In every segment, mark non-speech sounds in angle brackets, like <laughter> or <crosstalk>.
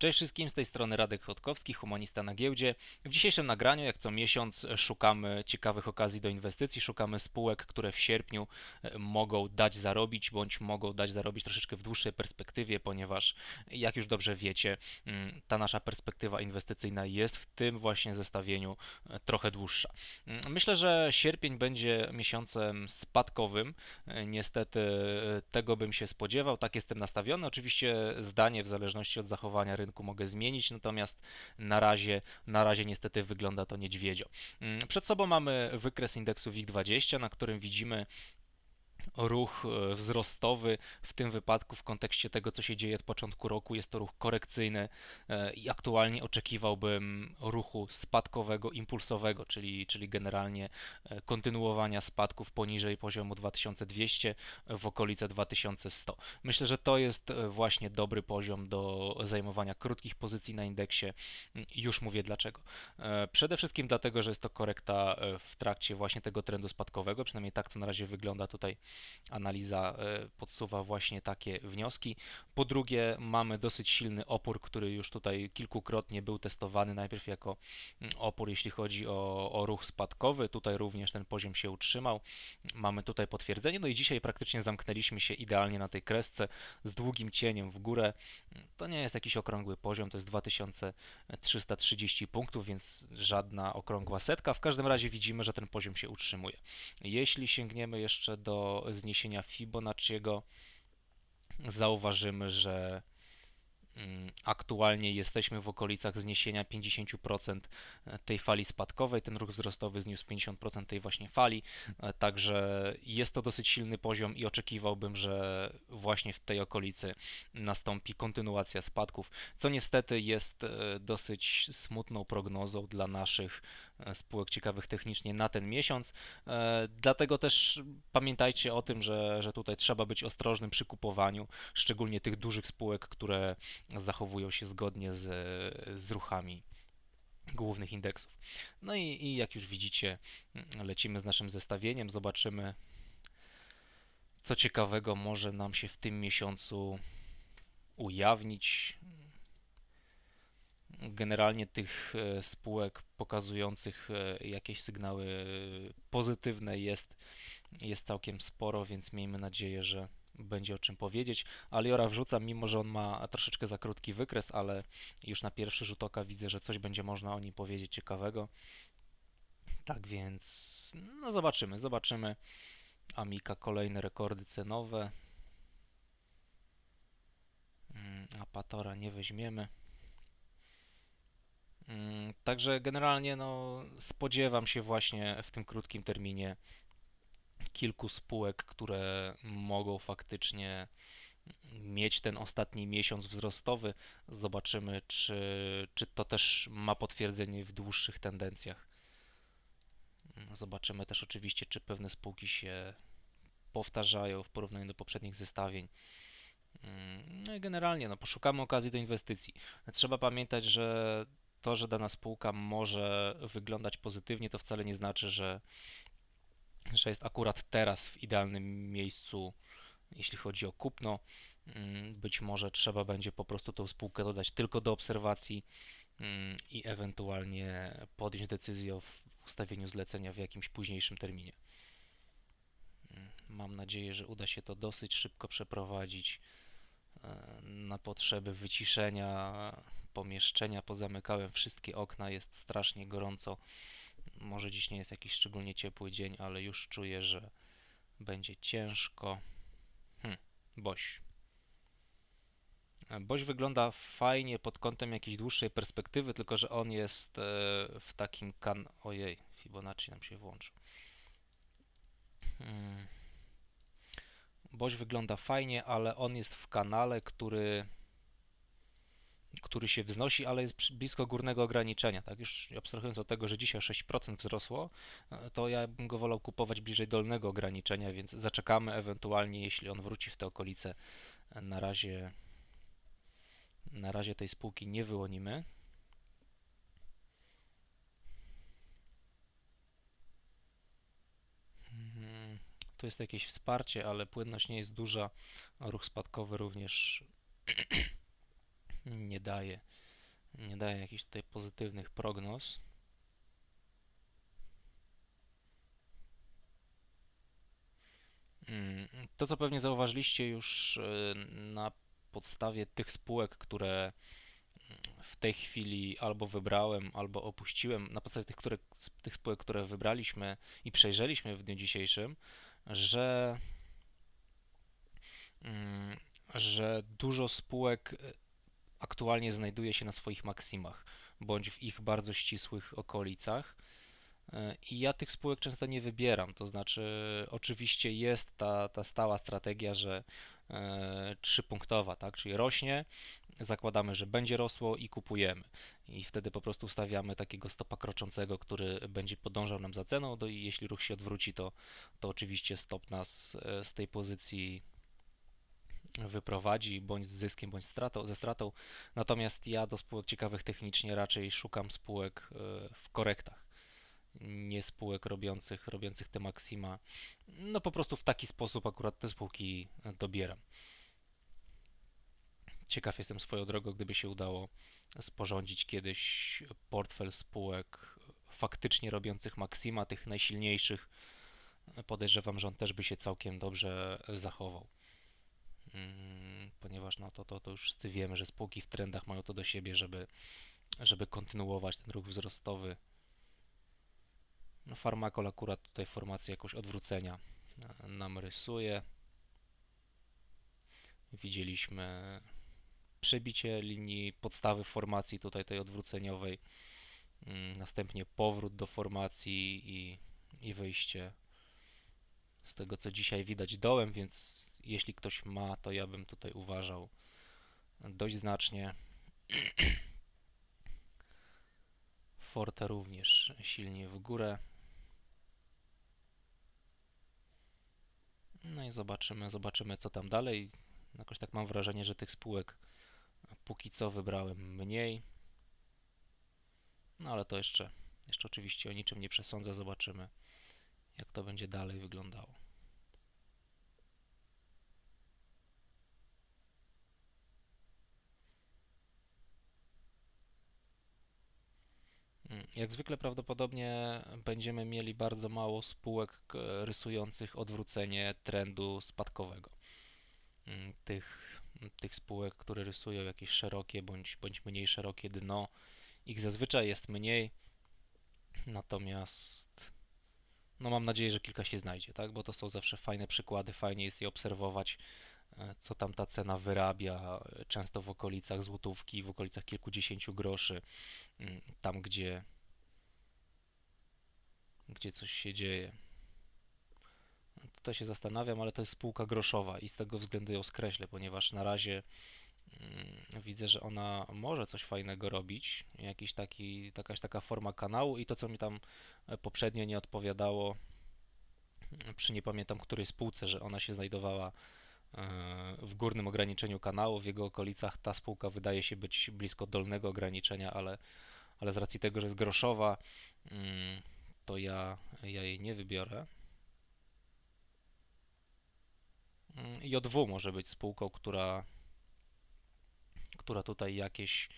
Cześć wszystkim, z tej strony Radek Chodkowski, humanista na giełdzie. W dzisiejszym nagraniu, jak co miesiąc, szukamy ciekawych okazji do inwestycji, szukamy spółek, które w sierpniu e, mogą dać zarobić, bądź mogą dać zarobić troszeczkę w dłuższej perspektywie, ponieważ, jak już dobrze wiecie, mm, ta nasza perspektywa inwestycyjna jest w tym właśnie zestawieniu e, trochę dłuższa. Mm, myślę, że sierpień będzie miesiącem spadkowym. E, niestety tego bym się spodziewał, tak jestem nastawiony. Oczywiście zdanie w zależności od zachowania rynku mogę zmienić, natomiast na razie, na razie niestety wygląda to niedźwiedzio. Mm, przed sobą mamy wykres indeksu WIG20, na którym widzimy ruch e, wzrostowy. W tym wypadku, w kontekście tego, co się dzieje od początku roku, jest to ruch korekcyjny e, i aktualnie oczekiwałbym ruchu spadkowego, impulsowego, czyli, czyli generalnie e, kontynuowania spadków poniżej poziomu 2200 w okolice 2100. Myślę, że to jest właśnie dobry poziom do zajmowania krótkich pozycji na indeksie. Mm, już mówię dlaczego. Przede wszystkim dlatego, że jest to korekta w trakcie właśnie tego trendu spadkowego, przynajmniej tak to na razie wygląda tutaj analiza e, podsuwa właśnie takie wnioski. Po drugie, mamy dosyć silny opór, który już tutaj kilkukrotnie był testowany, najpierw jako mm, opór, jeśli chodzi o, o ruch spadkowy. Tutaj również ten poziom się utrzymał. Mamy tutaj potwierdzenie. No i dzisiaj praktycznie zamknęliśmy się idealnie na tej kresce z długim cieniem w górę. To nie jest jakiś okrągły poziom, to jest 2330 punktów, więc żadna okrągła setka. W każdym razie widzimy, że ten poziom się utrzymuje. Jeśli sięgniemy jeszcze do zniesienia Fibonacciego zauważymy, że mm, Aktualnie jesteśmy w okolicach zniesienia 50% tej fali spadkowej. Ten ruch wzrostowy zniósł 50% tej właśnie fali, także jest to dosyć silny poziom i oczekiwałbym, że właśnie w tej okolicy nastąpi kontynuacja spadków, co niestety jest e, dosyć smutną prognozą dla naszych spółek ciekawych technicznie na ten miesiąc. E, dlatego też pamiętajcie o tym, że, że tutaj trzeba być ostrożnym przy kupowaniu, szczególnie tych dużych spółek, które zachowują się zgodnie z, z ruchami głównych indeksów. No i, i jak już widzicie, lecimy z naszym zestawieniem, zobaczymy co ciekawego może nam się w tym miesiącu ujawnić generalnie tych e, spółek pokazujących e, jakieś sygnały pozytywne jest, jest całkiem sporo, więc miejmy nadzieję, że będzie o czym powiedzieć. Aliora wrzuca, mimo że on ma troszeczkę za krótki wykres, ale już na pierwszy rzut oka widzę, że coś będzie można o nim powiedzieć ciekawego. Tak więc, no zobaczymy, zobaczymy. Amika kolejne rekordy cenowe. Mm, Apatora nie weźmiemy. Mm, także generalnie no, spodziewam się właśnie w tym krótkim terminie kilku spółek, które mogą faktycznie mieć ten ostatni miesiąc wzrostowy. Zobaczymy, czy, czy to też ma potwierdzenie w dłuższych tendencjach. Mm, zobaczymy też oczywiście, czy pewne spółki się powtarzają w porównaniu do poprzednich zestawień. Mm, no i generalnie no, poszukamy okazji do inwestycji. Trzeba pamiętać, że to, że dana spółka może wyglądać pozytywnie, to wcale nie znaczy, że, że jest akurat teraz w idealnym miejscu, jeśli chodzi o kupno. Mm, być może trzeba będzie po prostu tą spółkę dodać tylko do obserwacji mm, i ewentualnie podjąć decyzję o ustawieniu zlecenia w jakimś późniejszym terminie. Mm, mam nadzieję, że uda się to dosyć szybko przeprowadzić e, na potrzeby wyciszenia pomieszczenia, pozamykałem wszystkie okna, jest strasznie gorąco. Może dziś nie jest jakiś szczególnie ciepły dzień, ale już czuję, że będzie ciężko. Hm, Boś. Boś wygląda fajnie pod kątem jakiejś dłuższej perspektywy, tylko że on jest e, w takim kan... Ojej, Fibonacci nam się włączył. Hmm. Boś wygląda fajnie, ale on jest w kanale, który który się wznosi, ale jest blisko górnego ograniczenia. Tak, już abstrahując od tego, że dzisiaj 6% wzrosło, e, to ja bym go wolał kupować bliżej dolnego ograniczenia, więc zaczekamy ewentualnie, jeśli on wróci w te okolice. Na razie, na razie tej spółki nie wyłonimy. Mhm. Tu jest jakieś wsparcie, ale płynność nie jest duża. Ruch spadkowy również <clears throat> nie daje, nie daje jakichś tutaj pozytywnych prognoz. Mm, To, co pewnie zauważyliście już e, na podstawie tych spółek, które w tej chwili albo wybrałem, albo opuściłem, na podstawie tych, które, tych spółek, które wybraliśmy i przejrzeliśmy w dniu dzisiejszym, że, mm, że dużo spółek e, aktualnie znajduje się na swoich maksimach, bądź w ich bardzo ścisłych okolicach. E, I ja tych spółek często nie wybieram, to znaczy oczywiście jest ta, ta stała strategia, że e, trzypunktowa, tak, czyli rośnie, zakładamy, że będzie rosło i kupujemy. I wtedy po prostu ustawiamy takiego stopa kroczącego, który będzie podążał nam za ceną, no i jeśli ruch się odwróci, to, to oczywiście stop nas e, z tej pozycji wyprowadzi, bądź z zyskiem, bądź stratą, ze stratą. Natomiast ja do spółek ciekawych technicznie raczej szukam spółek w korektach nie spółek robiących, robiących te maksima. No po prostu w taki sposób akurat te spółki dobieram. Ciekaw jestem swoją drogą, gdyby się udało sporządzić kiedyś portfel spółek faktycznie robiących maksima, tych najsilniejszych. Podejrzewam, że on też by się całkiem dobrze zachował. Mm, ponieważ no to, to, to już wszyscy wiemy, że spółki w trendach mają to do siebie, żeby, żeby kontynuować ten ruch wzrostowy no Farmakol akurat tutaj formację jakoś odwrócenia e, nam rysuje. Widzieliśmy przebicie linii podstawy formacji tutaj tej odwróceniowej, mm, następnie powrót do formacji i, i wyjście z tego co dzisiaj widać dołem, więc jeśli ktoś ma, to ja bym tutaj uważał dość znacznie. <clears throat> Forte również silnie w górę. No i zobaczymy, zobaczymy co tam dalej. Jakoś tak mam wrażenie, że tych spółek póki co wybrałem mniej. No ale to jeszcze, jeszcze oczywiście o niczym nie przesądzę. Zobaczymy, jak to będzie dalej wyglądało. Jak zwykle prawdopodobnie będziemy mieli bardzo mało spółek rysujących odwrócenie trendu spadkowego. Mm, tych, tych spółek, które rysują jakieś szerokie bądź, bądź mniej szerokie dno, ich zazwyczaj jest mniej, natomiast no mam nadzieję, że kilka się znajdzie, tak? bo to są zawsze fajne przykłady, fajnie jest je obserwować, co tam ta cena wyrabia, często w okolicach złotówki, w okolicach kilkudziesięciu groszy, mm, tam gdzie, gdzie coś się dzieje. Tutaj się zastanawiam, ale to jest spółka groszowa i z tego względu ją skreślę, ponieważ na razie mm, widzę, że ona może coś fajnego robić, jakiś taki, jakaś taka forma kanału i to, co mi tam e, poprzednio nie odpowiadało, przy nie pamiętam której spółce, że ona się znajdowała e, w górnym ograniczeniu kanału, w jego okolicach ta spółka wydaje się być blisko dolnego ograniczenia, ale, ale z racji tego, że jest groszowa, mm, to ja, ja jej nie wybiorę. Mm, JW może być spółką, która, która tutaj jakieś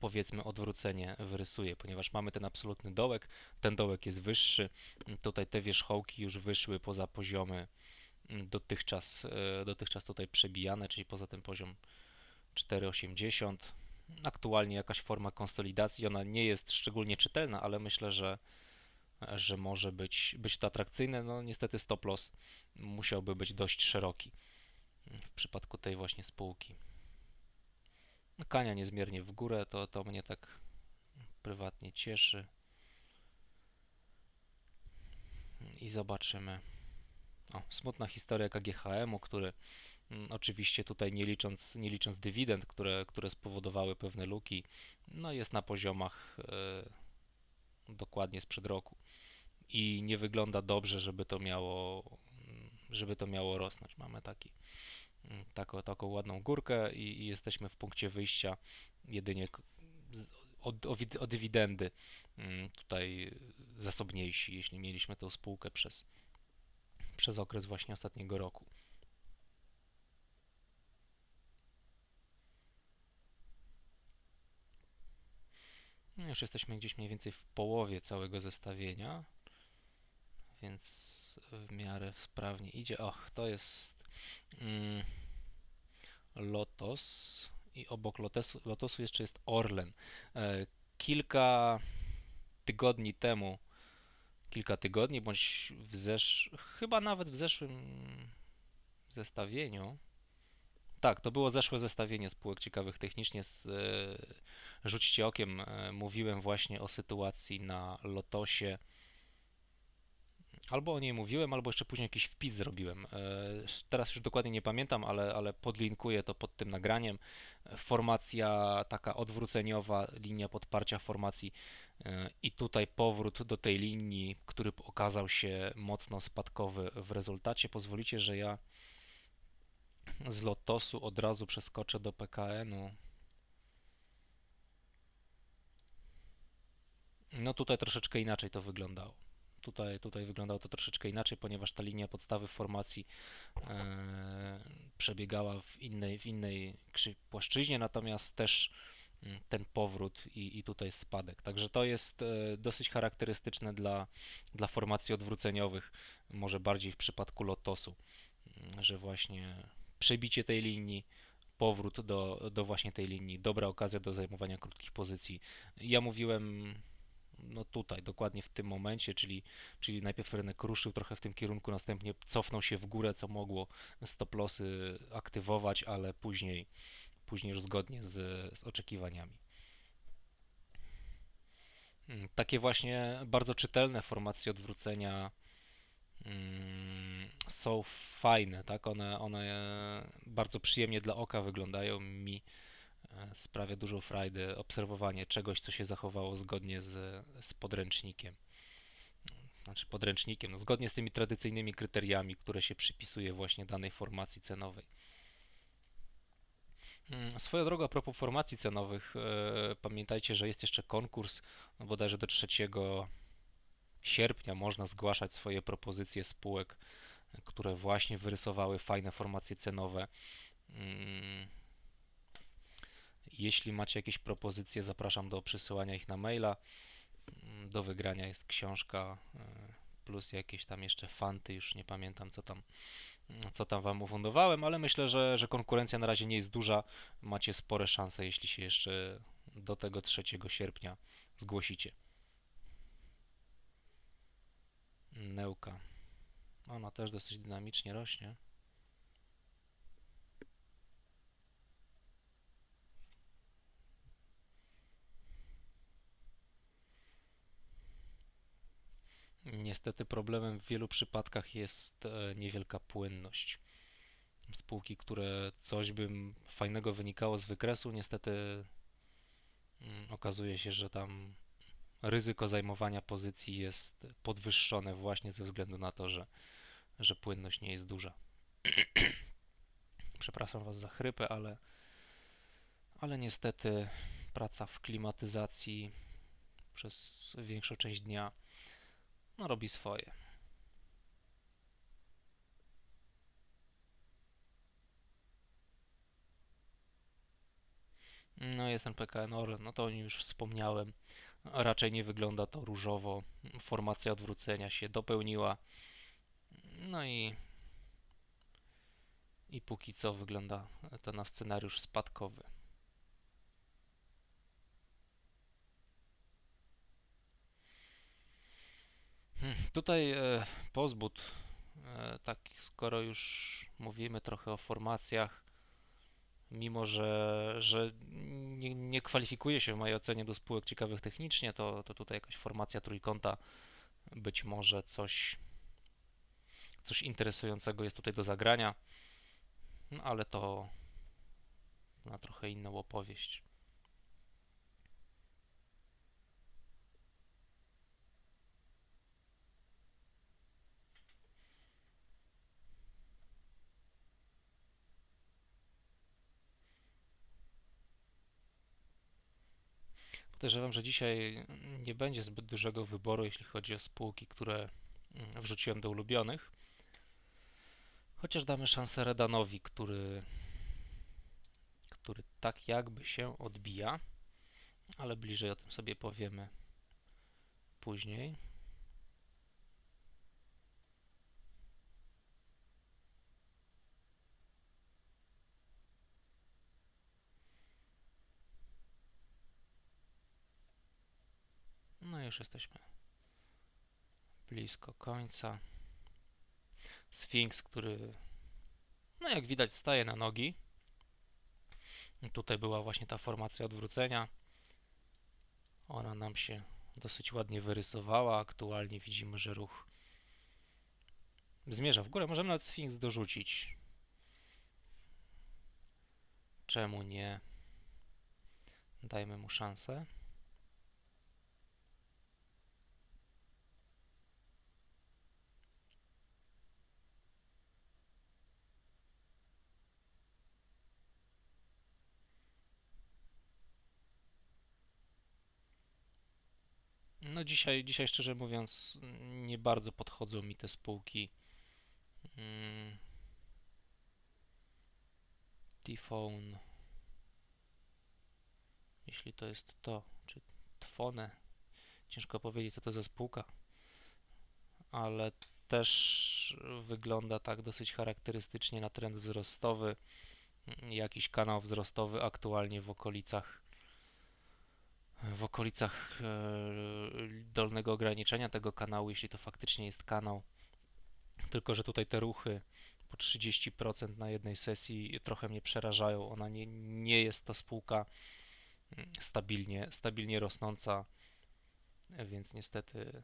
powiedzmy odwrócenie wyrysuje, ponieważ mamy ten absolutny dołek, ten dołek jest wyższy, tutaj te wierzchołki już wyszły poza poziomy dotychczas, e, dotychczas tutaj przebijane, czyli poza ten poziom 4,80. Aktualnie jakaś forma konsolidacji, ona nie jest szczególnie czytelna, ale myślę, że że może być, być to atrakcyjne. No niestety stop loss musiałby być dość szeroki w przypadku tej właśnie spółki. Kania niezmiernie w górę, to, to mnie tak prywatnie cieszy. I zobaczymy. O, smutna historia KGHM-u, który mm, oczywiście tutaj nie licząc, nie licząc dywidend, które, które spowodowały pewne luki, no jest na poziomach e, dokładnie sprzed roku i nie wygląda dobrze, żeby to miało, żeby to miało rosnąć. Mamy taki, taką, taką ładną górkę i, i jesteśmy w punkcie wyjścia jedynie o, o, o dywidendy mm, tutaj zasobniejsi, jeśli mieliśmy tę spółkę przez, przez okres właśnie ostatniego roku. No Już jesteśmy gdzieś mniej więcej w połowie całego zestawienia, więc w miarę sprawnie idzie. Och, to jest mm, Lotos i obok Lotosu, Lotosu jeszcze jest Orlen. E, kilka tygodni temu, kilka tygodni, bądź w zesz... chyba nawet w zeszłym zestawieniu, tak, to było zeszłe zestawienie spółek ciekawych technicznie. Z, e, rzućcie okiem, e, mówiłem właśnie o sytuacji na Lotosie. Albo o niej mówiłem, albo jeszcze później jakiś wpis zrobiłem. E, teraz już dokładnie nie pamiętam, ale, ale podlinkuję to pod tym nagraniem. Formacja taka odwróceniowa, linia podparcia formacji e, i tutaj powrót do tej linii, który okazał się mocno spadkowy w rezultacie. Pozwolicie, że ja z Lotosu od razu przeskoczę do PKN-u. No tutaj troszeczkę inaczej to wyglądało. Tutaj, tutaj wyglądało to troszeczkę inaczej, ponieważ ta linia podstawy formacji e, przebiegała w innej, w innej płaszczyźnie, natomiast też mm, ten powrót i, i tutaj spadek. Także to jest e, dosyć charakterystyczne dla, dla formacji odwróceniowych, może bardziej w przypadku Lotosu, mm, że właśnie przebicie tej linii, powrót do, do właśnie tej linii, dobra okazja do zajmowania krótkich pozycji. Ja mówiłem no tutaj, dokładnie w tym momencie, czyli, czyli najpierw rynek ruszył trochę w tym kierunku, następnie cofnął się w górę, co mogło stop lossy aktywować, ale później, później już zgodnie z, z oczekiwaniami. Hmm, takie właśnie bardzo czytelne formacje odwrócenia mm, są fajne, tak? One, one bardzo przyjemnie dla oka wyglądają. Mi sprawia dużo frajdy obserwowanie czegoś, co się zachowało zgodnie z, z podręcznikiem. Znaczy podręcznikiem, no, zgodnie z tymi tradycyjnymi kryteriami, które się przypisuje właśnie danej formacji cenowej. Mm, swoją drogą, a propos formacji cenowych, e, pamiętajcie, że jest jeszcze konkurs, no bodajże do 3 sierpnia można zgłaszać swoje propozycje spółek, które właśnie wyrysowały fajne formacje cenowe. Mm. Jeśli macie jakieś propozycje, zapraszam do przesyłania ich na maila. Do wygrania jest książka e, plus jakieś tam jeszcze fanty, już nie pamiętam co tam, co tam Wam ufundowałem, ale myślę, że, że konkurencja na razie nie jest duża. Macie spore szanse, jeśli się jeszcze do tego 3 sierpnia zgłosicie. Neuka. Ona też dosyć dynamicznie rośnie. Niestety problemem w wielu przypadkach jest e, niewielka płynność. Spółki, które coś by fajnego wynikało z wykresu, niestety mm, okazuje się, że tam ryzyko zajmowania pozycji jest podwyższone właśnie ze względu na to, że, że płynność nie jest duża. <clears throat> Przepraszam Was za chrypę, ale, ale niestety praca w klimatyzacji przez większą część dnia no, robi swoje. No jest ten PKN Orlen, no to o nim już wspomniałem. Raczej nie wygląda to różowo. Formacja odwrócenia się dopełniła. No i i póki co wygląda to na scenariusz spadkowy. Hmm, tutaj e, pozbud, e, tak skoro już mówimy trochę o formacjach, mimo że, że nie, nie kwalifikuje się w mojej ocenie do spółek ciekawych technicznie, to, to tutaj jakaś formacja trójkąta być może coś, coś interesującego jest tutaj do zagrania, no ale to na trochę inną opowieść. Podejrzewam, że dzisiaj nie będzie zbyt dużego wyboru, jeśli chodzi o spółki, które mm, wrzuciłem do ulubionych. Chociaż damy szansę Redanowi, który, który tak jakby się odbija. ale bliżej o tym sobie powiemy później. No już jesteśmy blisko końca. Sfinks, który, no jak widać, staje na nogi. Tutaj była właśnie ta formacja odwrócenia. Ona nam się dosyć ładnie wyrysowała. Aktualnie widzimy, że ruch zmierza w górę. Możemy nawet Sfinks dorzucić. Czemu nie? Dajmy mu szansę. No dzisiaj, dzisiaj szczerze mówiąc nie bardzo podchodzą mi te spółki. Mm. T-Phone. Jeśli to jest to, czy Tfone. Ciężko powiedzieć co to za spółka. Ale też wygląda tak dosyć charakterystycznie na trend wzrostowy. Jakiś kanał wzrostowy aktualnie w okolicach w okolicach e, dolnego ograniczenia tego kanału, jeśli to faktycznie jest kanał. Tylko, że tutaj te ruchy po 30% na jednej sesji trochę mnie przerażają. Ona nie, nie jest to spółka mm, stabilnie, stabilnie rosnąca, więc niestety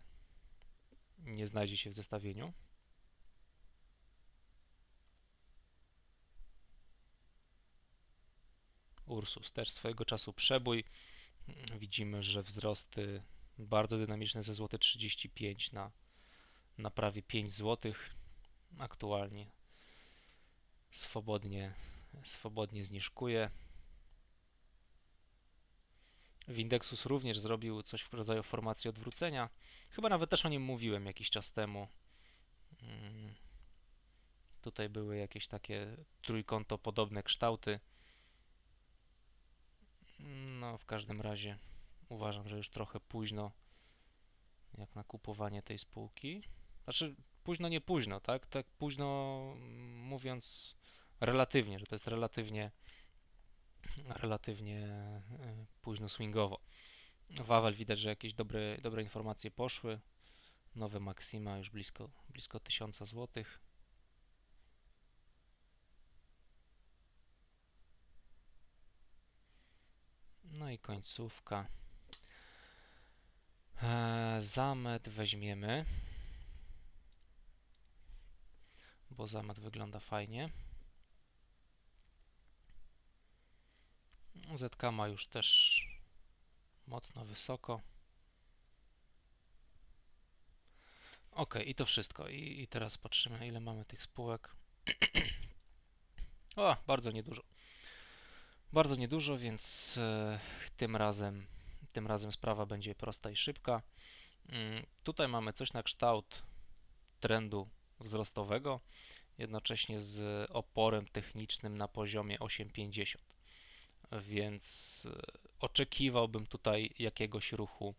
nie znajdzie się w zestawieniu. Ursus też swojego czasu przebój. Widzimy, że wzrosty bardzo dynamiczne ze złote 35 na, na prawie 5 zł. Aktualnie swobodnie, swobodnie zniżkuje. Windexus również zrobił coś w rodzaju formacji odwrócenia. Chyba nawet też o nim mówiłem jakiś czas temu. Mm. Tutaj były jakieś takie trójkąto podobne kształty. No, w każdym razie uważam, że już trochę późno jak na kupowanie tej spółki. Znaczy, późno, nie późno, tak? Tak późno mm, mówiąc relatywnie, że to jest relatywnie relatywnie e, późno swingowo. Wawel widać, że jakieś dobre, dobre informacje poszły. Nowe Maxima już blisko, blisko 1000 złotych. No i końcówka. Eee, zamet weźmiemy, bo zamet wygląda fajnie. ZK ma już też mocno wysoko. Ok, i to wszystko. I, I teraz patrzymy, ile mamy tych spółek. <clears throat> o, bardzo niedużo. Bardzo niedużo, więc e, tym razem, tym razem sprawa będzie prosta i szybka. Mm, tutaj mamy coś na kształt trendu wzrostowego, jednocześnie z oporem technicznym na poziomie 8,50. Więc e, oczekiwałbym tutaj jakiegoś ruchu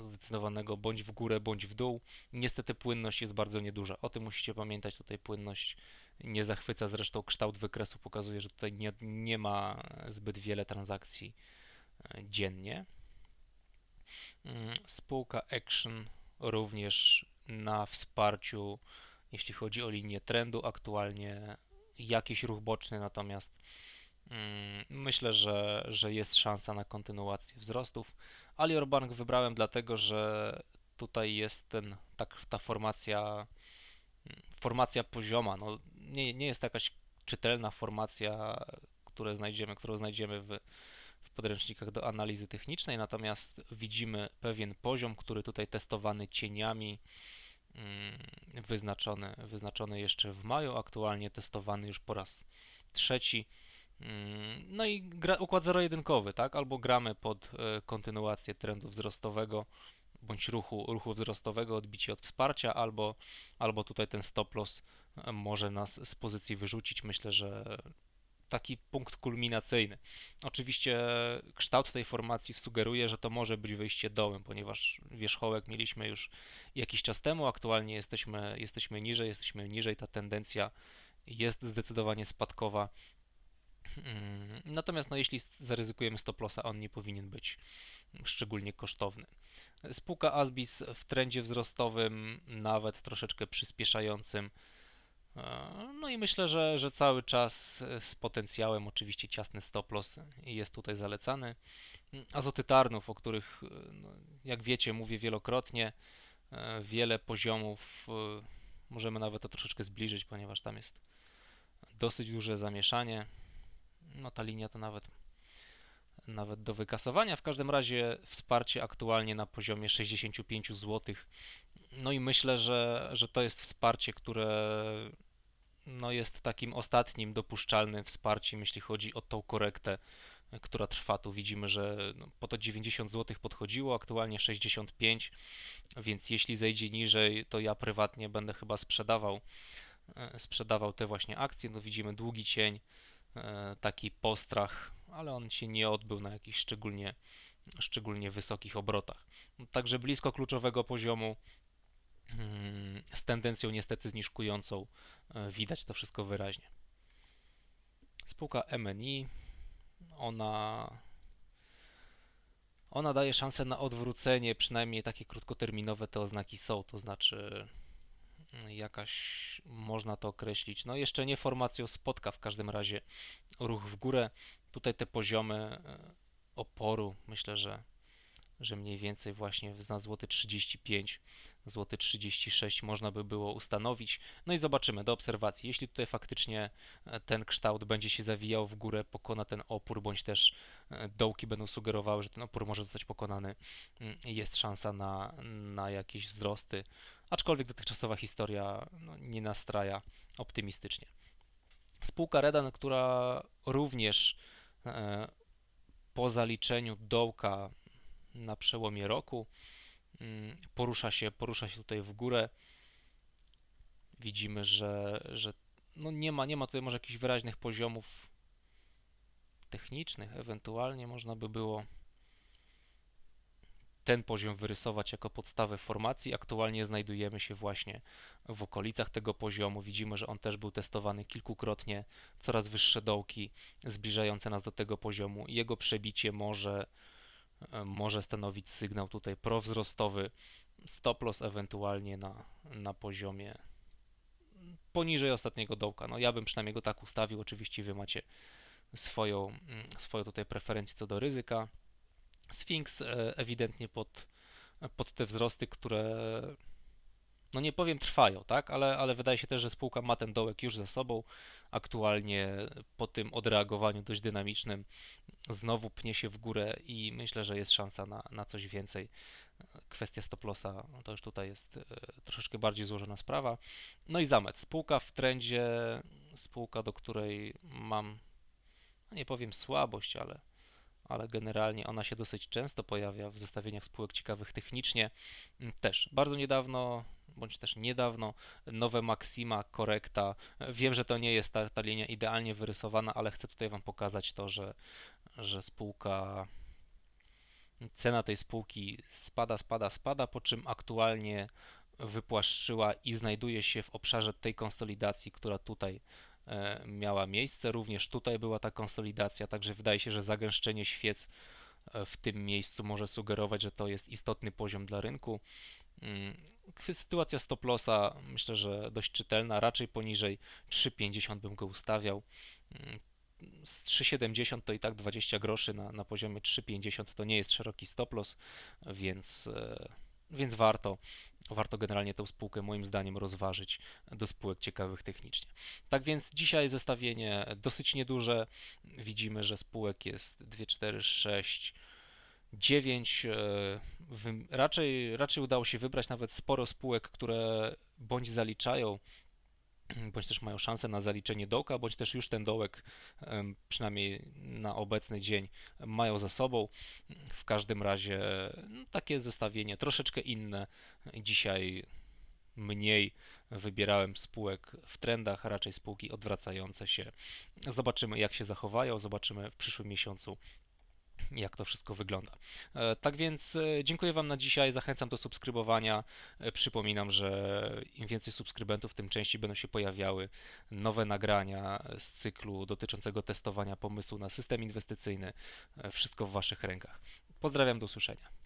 zdecydowanego bądź w górę, bądź w dół. Niestety płynność jest bardzo nieduża. O tym musicie pamiętać. Tutaj płynność nie zachwyca. Zresztą kształt wykresu pokazuje, że tutaj nie, nie ma zbyt wiele transakcji e, dziennie. Mm, spółka Action również na wsparciu, jeśli chodzi o linię trendu, aktualnie jakiś ruch boczny, natomiast mm, myślę, że, że jest szansa na kontynuację wzrostów. Alior Bank wybrałem dlatego, że tutaj jest ten, tak, ta formacja formacja pozioma. No, nie, nie jest to jakaś czytelna formacja, które znajdziemy, którą znajdziemy w, w podręcznikach do analizy technicznej, natomiast widzimy pewien poziom, który tutaj testowany cieniami, mm, wyznaczony, wyznaczony jeszcze w maju, aktualnie testowany już po raz trzeci. Mm, no i gra, układ zero-jedynkowy, tak? Albo gramy pod e, kontynuację trendu wzrostowego, bądź ruchu, ruchu wzrostowego, odbicie od wsparcia, albo, albo tutaj ten stop loss e, może nas z pozycji wyrzucić. Myślę, że taki punkt kulminacyjny. Oczywiście kształt tej formacji sugeruje, że to może być wyjście dołem, ponieważ wierzchołek mieliśmy już jakiś czas temu, aktualnie jesteśmy, jesteśmy niżej, jesteśmy niżej, ta tendencja jest zdecydowanie spadkowa. Mm, natomiast no, jeśli zaryzykujemy stop lossa, on nie powinien być szczególnie kosztowny. Spółka Asbis w trendzie wzrostowym, nawet troszeczkę przyspieszającym. E, no i myślę, że, że cały czas z potencjałem, oczywiście ciasny stop loss jest tutaj zalecany. Azoty Tarnów, o których, no, jak wiecie, mówię wielokrotnie, e, wiele poziomów, e, możemy nawet to troszeczkę zbliżyć, ponieważ tam jest dosyć duże zamieszanie. No ta linia to nawet nawet do wykasowania. W każdym razie wsparcie aktualnie na poziomie 65 zł. No i myślę, że, że to jest wsparcie, które no jest takim ostatnim dopuszczalnym wsparciem, jeśli chodzi o tą korektę, która trwa. Tu widzimy, że no, po to 90 zł podchodziło, aktualnie 65, więc jeśli zejdzie niżej, to ja prywatnie będę chyba sprzedawał, e, sprzedawał te właśnie akcje. No widzimy długi cień, taki postrach, ale on się nie odbył na jakichś szczególnie, szczególnie wysokich obrotach. Także blisko kluczowego poziomu mm, z tendencją niestety zniżkującą e, widać to wszystko wyraźnie. Spółka MNI, ona, ona daje szansę na odwrócenie, przynajmniej takie krótkoterminowe te oznaki są, to znaczy jakaś, można to określić, no jeszcze nie formacją spotka w każdym razie ruch w górę, Tutaj te poziomy e, oporu myślę, że, że mniej więcej właśnie na złoty 35, złoty 36 można by było ustanowić. No i zobaczymy do obserwacji. Jeśli tutaj faktycznie e, ten kształt będzie się zawijał w górę, pokona ten opór, bądź też e, dołki będą sugerowały, że ten opór może zostać pokonany, mm, jest szansa na, na jakieś wzrosty. Aczkolwiek dotychczasowa historia no, nie nastraja optymistycznie. Spółka Redan, która również E, po zaliczeniu dołka na przełomie roku mm, porusza się, porusza się tutaj w górę. Widzimy, że, że no nie, ma, nie ma tutaj może jakichś wyraźnych poziomów technicznych, ewentualnie można by było ten poziom wyrysować jako podstawę formacji. Aktualnie znajdujemy się właśnie w okolicach tego poziomu. Widzimy, że on też był testowany kilkukrotnie, coraz wyższe dołki zbliżające nas do tego poziomu. Jego przebicie może, e, może stanowić sygnał tutaj prowzrostowy, stop loss ewentualnie na, na poziomie poniżej ostatniego dołka. No ja bym przynajmniej go tak ustawił, oczywiście wy macie swoją, mm, swoją tutaj preferencję co do ryzyka. Sphinx e, ewidentnie pod, pod te wzrosty, które no nie powiem trwają, tak, ale, ale wydaje się też, że spółka ma ten dołek już za sobą. Aktualnie po tym odreagowaniu dość dynamicznym znowu pnie się w górę i myślę, że jest szansa na, na coś więcej. Kwestia stop lossa to już tutaj jest e, troszeczkę bardziej złożona sprawa. No i zamet, spółka w trendzie, spółka, do której mam, no nie powiem słabość, ale ale generalnie ona się dosyć często pojawia w zestawieniach spółek ciekawych technicznie. Mm, też bardzo niedawno, bądź też niedawno, nowe Maxima, korekta. Wiem, że to nie jest ta, ta linia idealnie wyrysowana, ale chcę tutaj Wam pokazać to, że, że spółka cena tej spółki spada, spada, spada, po czym aktualnie wypłaszczyła i znajduje się w obszarze tej konsolidacji, która tutaj miała miejsce. Również tutaj była ta konsolidacja, także wydaje się, że zagęszczenie świec e, w tym miejscu może sugerować, że to jest istotny poziom dla rynku. Mm, sytuacja stop lossa myślę, że dość czytelna, raczej poniżej 3,50 bym go ustawiał. Mm, z 3,70 to i tak 20 groszy na, na poziomie 3,50 to nie jest szeroki stop loss, więc e, więc warto, warto generalnie tę spółkę moim zdaniem rozważyć do spółek ciekawych technicznie. Tak więc dzisiaj zestawienie dosyć nieduże. Widzimy, że spółek jest 2, 4, 6, 9. Raczej, raczej udało się wybrać nawet sporo spółek, które bądź zaliczają bądź też mają szansę na zaliczenie dołka, bądź też już ten dołek, przynajmniej na obecny dzień, mają za sobą. W każdym razie no, takie zestawienie troszeczkę inne dzisiaj mniej wybierałem spółek w trendach, raczej spółki odwracające się. Zobaczymy, jak się zachowają, zobaczymy w przyszłym miesiącu, jak to wszystko wygląda. E, Tak więc e, dziękuję Wam na dzisiaj, zachęcam do subskrybowania. E, Przypominam, że im więcej subskrybentów, tym częściej będą się pojawiały nowe nagrania z cyklu dotyczącego testowania pomysłu na system inwestycyjny. Wszystko w Waszych rękach. Pozdrawiam, do usłyszenia.